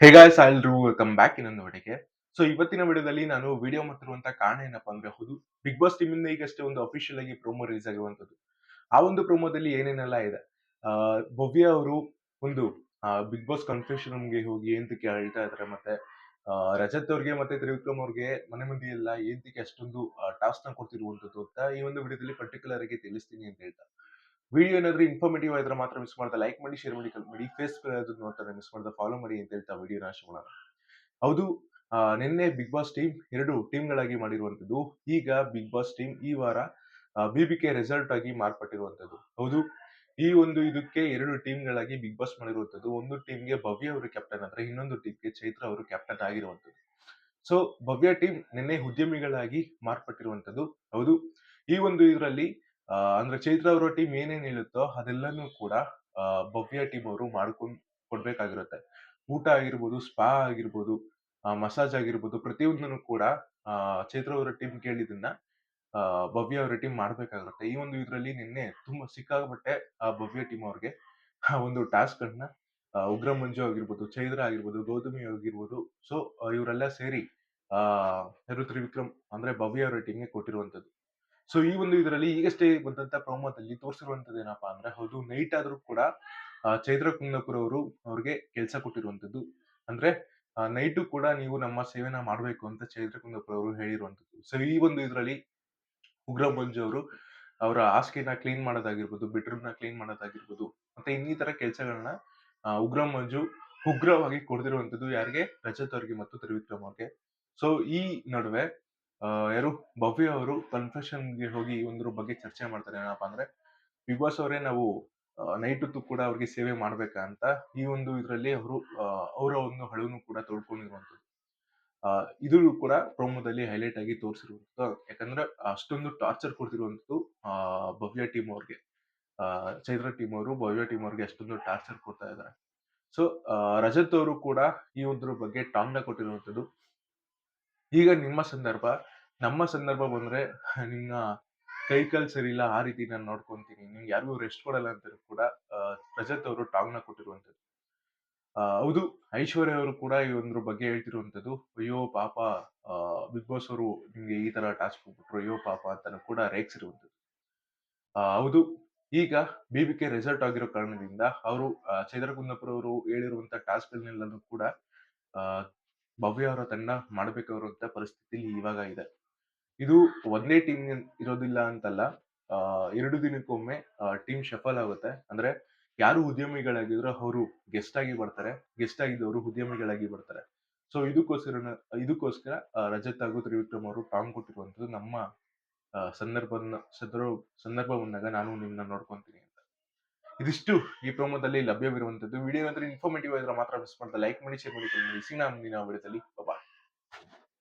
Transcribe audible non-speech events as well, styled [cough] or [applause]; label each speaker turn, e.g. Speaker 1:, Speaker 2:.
Speaker 1: ಹೇ guys ಎಲ್ರು welcome back ಇನ್ನೊಂದು ವಿಡಿಯೋಗೆ ಸೊ ಇವತ್ತಿನ ವಿಡಿಯೋದಲ್ಲಿ ನಾನು ವಿಡಿಯೋ ಮಾಡ್ತಿರುವಂತ ಕಾರಣ ಏನಪ್ಪಾ ಅಂದ್ರೆ ಹೌದು ಬಿಗ್ ಬಾಸ್ ಟೀಮ್ ಇಂದ ಈಗಷ್ಟೇ ಒಂದು ಅಫಿಷಿಯಲ್ ಆಗಿ ಪ್ರೋಮೋ ರಿಲೀಸ್ ಆಗಿರುವಂತದ್ದು ಆ ಒಂದು ಪ್ರೋಮೋದಲ್ಲಿ ಏನೇನೆಲ್ಲ ಇದೆ? ಭವ್ಯ ಅವರು ಒಂದು ಬಿಗ್ ಬಾಸ್ ಕನ್ಫ್ಯೂಷನ್ಗೆ ಹೋಗಿ ಏಂತಕ್ಕೆ ಹೇಳ್ತಾ ಇದಾರೆ ಮತ್ತೆ ರಜತ್ ಅವ್ರಿಗೆ ಮತ್ತೆ ತ್ರಿವಿಕ್ರಮ್ ಅವ್ರಿಗೆ ಮನೆ ಮಂದಿ ಎಲ್ಲ ಏಂತಕ್ಕೆ ಅಷ್ಟೊಂದು ಟಾಸ್ಕ್ನ ಕೊಡ್ತಿರುವಂತದ್ದು ಅಂತ ಈ ಒಂದು ವಿಡಿಯೋದಲ್ಲಿ ಪರ್ಟಿಕ್ಯುಲರ್ ಆಗಿ ತಿಳಿಸ್ತೀನಿ ಅಂತ ಹೇಳ್ತಾ. ವಿಡಿಯೋ ಏನಾದ್ರೂ ಇನ್ಫಾರ್ಮೇಟಿವ್ ಆಗಿದ್ರೆ ಮಾತ್ರ ಮಿಸ್ ಮಾಡ್ತಾ ಲೈಕ್ ಮಾಡಿ ಶೇರ್ ಮಾಡಿ ಕಮೆಂಟ್ ಫೇಸ್ಬುಕ್ ನೋಡ್ತಾರೆ ಮಿಸ್ ಮಾಡ್ತಾ ಫಾಲೋ ಮಾಡಿ ಅಂತ ಹೇಳ್ತಾ ವಿಡಿಯೋ ನಾಶ ಮಾಡೋಣ ಹೌದು ನಿನ್ನೆ ಬಿಗ್ ಬಾಸ್ ಟೀಮ್ ಎರಡು ಟೀಮ್ಗಳಾಗಿ ಮಾಡಿರುವಂತದ್ದು ಈಗ ಬಿಗ್ ಬಾಸ್ ಟೀಮ್ ಈ ವಾರ ಬಿ ಬಿ ಕೆ ರಿಸಲ್ಟ್ ಆಗಿ ಮಾರ್ಪಟ್ಟಿರುವಂತದ್ದು ಹೌದು, ಈ ಒಂದು ಇದಕ್ಕೆ ಎರಡು ಟೀಮ್ಗಳಾಗಿ ಬಿಗ್ ಬಾಸ್ ಮಾಡಿರುವಂತದ್ದು ಒಂದು ಟೀಮ್ಗೆ ಭವ್ಯ ಅವರು ಕ್ಯಾಪ್ಟನ್ ಆದ್ರೆ ಇನ್ನೊಂದು ಟೀಮ್ಗೆ ಚೈತ್ರ ಅವರು ಕ್ಯಾಪ್ಟನ್ ಆಗಿರುವಂತದ್ದು ಸೊ ಭವ್ಯ ಟೀಮ್ ನಿನ್ನೆ ಉದ್ಯಮಿಗಳಾಗಿ ಮಾರ್ಪಟ್ಟಿರುವಂತದ್ದು ಹೌದು, ಈ ಒಂದು ಇದರಲ್ಲಿ ಅಂದ್ರೆ ಚೈತ್ರ ಅವರ ಟೀಮ್ ಏನೇನ್ ಹೇಳುತ್ತೋ ಅದೆಲ್ಲನೂ ಕೂಡ ಭವ್ಯ ಟೀಮ್ ಅವರು ಮಾಡ್ಕೊಂಡ್ ಕೊಡ್ಬೇಕಾಗಿರುತ್ತೆ. ಊಟ ಆಗಿರ್ಬೋದು ಸ್ಪಾ ಆಗಿರ್ಬೋದು ಮಸಾಜ್ ಆಗಿರ್ಬೋದು, ಪ್ರತಿಯೊಂದನ್ನು ಕೂಡ ಚೈತ್ರ ಅವರ ಟೀಮ್ ಕೇಳಿದನ್ನ ಭವ್ಯ ಅವರ ಟೀಮ್ ಮಾಡ್ಬೇಕಾಗಿರುತ್ತೆ. ಈ ಒಂದು ಇದರಲ್ಲಿ ನಿನ್ನೆ ತುಂಬಾ ಸಿಕ್ಕಾಪಟ್ಟೆ, ಆ, ಭವ್ಯ ಟೀಮ್ ಅವ್ರಿಗೆ, ಆ, ಒಂದು ಟಾಸ್ಕ್ ಅನ್ನ ಉಗ್ರ ಮಂಜು ಆಗಿರ್ಬೋದು, ಚೈತ್ರ ಆಗಿರ್ಬೋದು, ಗೌತಮಿ ಆಗಿರ್ಬೋದು ಸೊ ಇವರೆಲ್ಲ ಸೇರಿ, ಆ ತ್ರಿವಿಕ್ರಮ್ ಅಂದ್ರೆ ಭವ್ಯ ಅವರ ಟೀಮ್ಗೆ ಕೊಟ್ಟಿರುವಂತದ್ದು ಸೊ ಈ ಒಂದು ಇದರಲ್ಲಿ ಈಗಷ್ಟೇ ಬಂದಂತ ಪ್ರೊಮೋದಲ್ಲಿ ತೋರಿಸಿರುವಂತದ್ದು ಏನಪ್ಪಾ ಅಂದ್ರೆ ಹೌದು ನೈಟ್ ಆದ್ರೂ ಕೂಡ ಚೈತ್ರ ಕುಂದಪುರ ಅವರು ಅವ್ರಿಗೆ ಕೆಲಸ ಕೊಟ್ಟಿರುವಂತದ್ದು. ಅಂದ್ರೆ ನೈಟು ಕೂಡ ನೀವು ನಮ್ಮ ಸೇವೆನ ಮಾಡಬೇಕು ಅಂತ ಚೈತ್ರ ಕುಂದಪುರ ಅವರು ಹೇಳಿರುವಂತದ್ದು. ಸೊ ಈ ಒಂದು ಇದರಲ್ಲಿ ಉಗ್ರ ಮಂಜು ಅವರು ಅವರ ಹಾಸಿಗೆನ ಕ್ಲೀನ್ ಮಾಡೋದಾಗಿರ್ಬೋದು ಬೆಡ್ರೂಮ್ನ ಕ್ಲೀನ್ ಮಾಡೋದಾಗಿರ್ಬೋದು, ಮತ್ತೆ ಇನ್ನಿತರ ಕೆಲಸಗಳನ್ನ ಉಗ್ರ ಮಂಜು ಉಗ್ರವಾಗಿ ಕೊಡ್ದಿರುವಂತದ್ದು ಯಾರಿಗೆ? ರಜತ್ ಅವ್ರಿಗೆ ಮತ್ತು ತ್ರಿವಿಕ್ರಮ್ ಅವ್ರಿಗೆ. ಸೊ ಈ ನಡುವೆ ಯಾರು? ಭವ್ಯ ಅವರು ಕನ್ಫೆಷನ್ಗೆ ಹೋಗಿ ಒಂದ್ರ ಬಗ್ಗೆ ಚರ್ಚೆ ಮಾಡ್ತಾರೆ ಏನಪ್ಪಾ ಅಂದ್ರೆ ಬಿಗ್ ಬಾಸ್ ಅವರೇ ನಾವು ನೈಟ್ ಹೊತ್ತು ಕೂಡ ಅವ್ರಿಗೆ ಸೇವೆ ಮಾಡ್ಬೇಕಾ ಅಂತ ಈ ಒಂದು ಇದರಲ್ಲಿ ಅವರು ಅವರ ಒಂದು ಹಳುವನ್ನು ಕೂಡ ತೊಳ್ಕೊಂಡಿರುವಂತದ್ದು ಆ, ಇದು ಕೂಡ ಪ್ರೋಮೋದಲ್ಲಿ ಹೈಲೈಟ್ ಆಗಿ ತೋರಿಸಿರುವಂತದ್ದು ಯಾಕಂದ್ರೆ ಅಷ್ಟೊಂದು ಟಾರ್ಚರ್ ಕೊಡ್ತಿರುವಂತದ್ದು ಆ, ಭವ್ಯ ಟೀಮ್ ಅವ್ರಿಗೆ. ಚೈತ್ರ ಟೀಮ್ ಅವರು ಭವ್ಯ ಟೀಮ್ ಅವ್ರಿಗೆ ಅಷ್ಟೊಂದು ಟಾರ್ಚರ್ ಕೊಡ್ತಾ ಇದ್ದಾರೆ. ಸೊ ರಜತ್ ಅವರು ಕೂಡ ಈ ಒಂದ್ರ ಬಗ್ಗೆ ಟಾಂಗ್ನ ಕೊಟ್ಟಿರುವಂತದ್ದು ಈಗ ನಿಮ್ಮ ಸಂದರ್ಭ, ನಮ್ಮ ಸಂದರ್ಭ ಬಂದ್ರೆ [laughs] ನಿನ್ನ ಕೈ ಕಾಲ್ ಇಲ್ಲ ಆ ರೀತಿ ನಾನು ನೋಡ್ಕೊಂತೀನಿ. ನಿಮ್ಗೆ ಯಾರಿಗೂ ರೆಸ್ಟ್ ಕೊಡಲ್ಲ ಅಂತ ಕೂಡ ರಜತ್ ಅವರು ಟಾಂಗ್ನ ಕೊಟ್ಟಿರುವಂತದ್ದು ಹೌದು, ಐಶ್ವರ್ಯ ಅವರು ಕೂಡ ಈ ಒಂದ್ರ ಬಗ್ಗೆ ಹೇಳ್ತಿರುವಂತದ್ದು ಅಯ್ಯೋ ಪಾಪ ಬಿಗ್ ಬಾಸ್ ಅವರು ನಿಮ್ಗೆ ಈ ತರ ಟಾಸ್ಕ್ ಕೊಟ್ಬಿಟ್ರು, ಅಯ್ಯೋ ಪಾಪ ಅಂತ ಕೂಡ ರೇಗ್ಸಿರುವಂತದ್ದು ಹೌದು, ಈಗ ಬಿ ಬಿ ಕೆ ರಿಸಲ್ಟ್ ಆಗಿರೋ ಕಾರಣದಿಂದ ಅವರು ಚೈತ್ರ ಕುಂದಪುರ ಅವರು ಹೇಳಿರುವಂತ ಟಾಸ್ಕ್ ಗಳನ್ನೆಲ್ಲನೂ ಕೂಡ ಭವ್ಯ ಅವರ ತಂಡ ಮಾಡ್ಬೇಕಾಗಿರುವಂತ ಪರಿಸ್ಥಿತಿ ಇವಾಗ ಇದೆ. ಇದು ಒಂದೇ ಟೀಮ್ ಇರೋದಿಲ್ಲ ಅಂತಲ್ಲ ಎರಡು ದಿನಕ್ಕೊಮ್ಮೆ ಟೀಮ್ ಶಫಲ್ ಆಗುತ್ತೆ. ಅಂದ್ರೆ ಯಾರು ಉದ್ಯಮಿಗಳಾಗಿದ್ರು ಅವರು ಗೆಸ್ಟ್ ಆಗಿ ಬರ್ತಾರೆ ಗೆಸ್ಟ್ ಆಗಿದ್ದವರು ಉದ್ಯಮಿಗಳಾಗಿ ಬರ್ತಾರೆ. ಸೊ ಇದಕ್ಕೋಸ್ಕರ ಇದಕ್ಕೋಸ್ಕರ ರಜತ್ ಹಾಗೂ ತ್ರಿವಿಕ್ರಮ್ ಅವರು ಟಾಂಗ್ ಕೊಟ್ಟಿರುವಂತದ್ದು ನಮ್ಮ ಸಂದರ್ಭ ಸಂದರ್ಭ ಬಂದಾಗ ನಾನು ನಿಮ್ಮನ್ನ ನೋಡ್ಕೊಂತೀನಿ. ಇದಿಷ್ಟು ಈ ಪ್ರೋಮೋದಲ್ಲಿ ಲಭ್ಯವಿರುವಂತದ್ದು. ವಿಡಿಯೋ ಅಂದ್ರೆ ಇನ್ಫಾರ್ಮೇಟಿವ್ ಆಗಿದ್ರೆ ಮಾತ್ರ ಮಿಸ್ ಮಾಡ್ತಾ ಲೈಕ್ ಮಾಡಿ ಶೇರ್ ಮಾಡಿ ಸಿಗ್ನಾ ಮುಂದಿನ ವಿಡಿಯೋದಲ್ಲಿ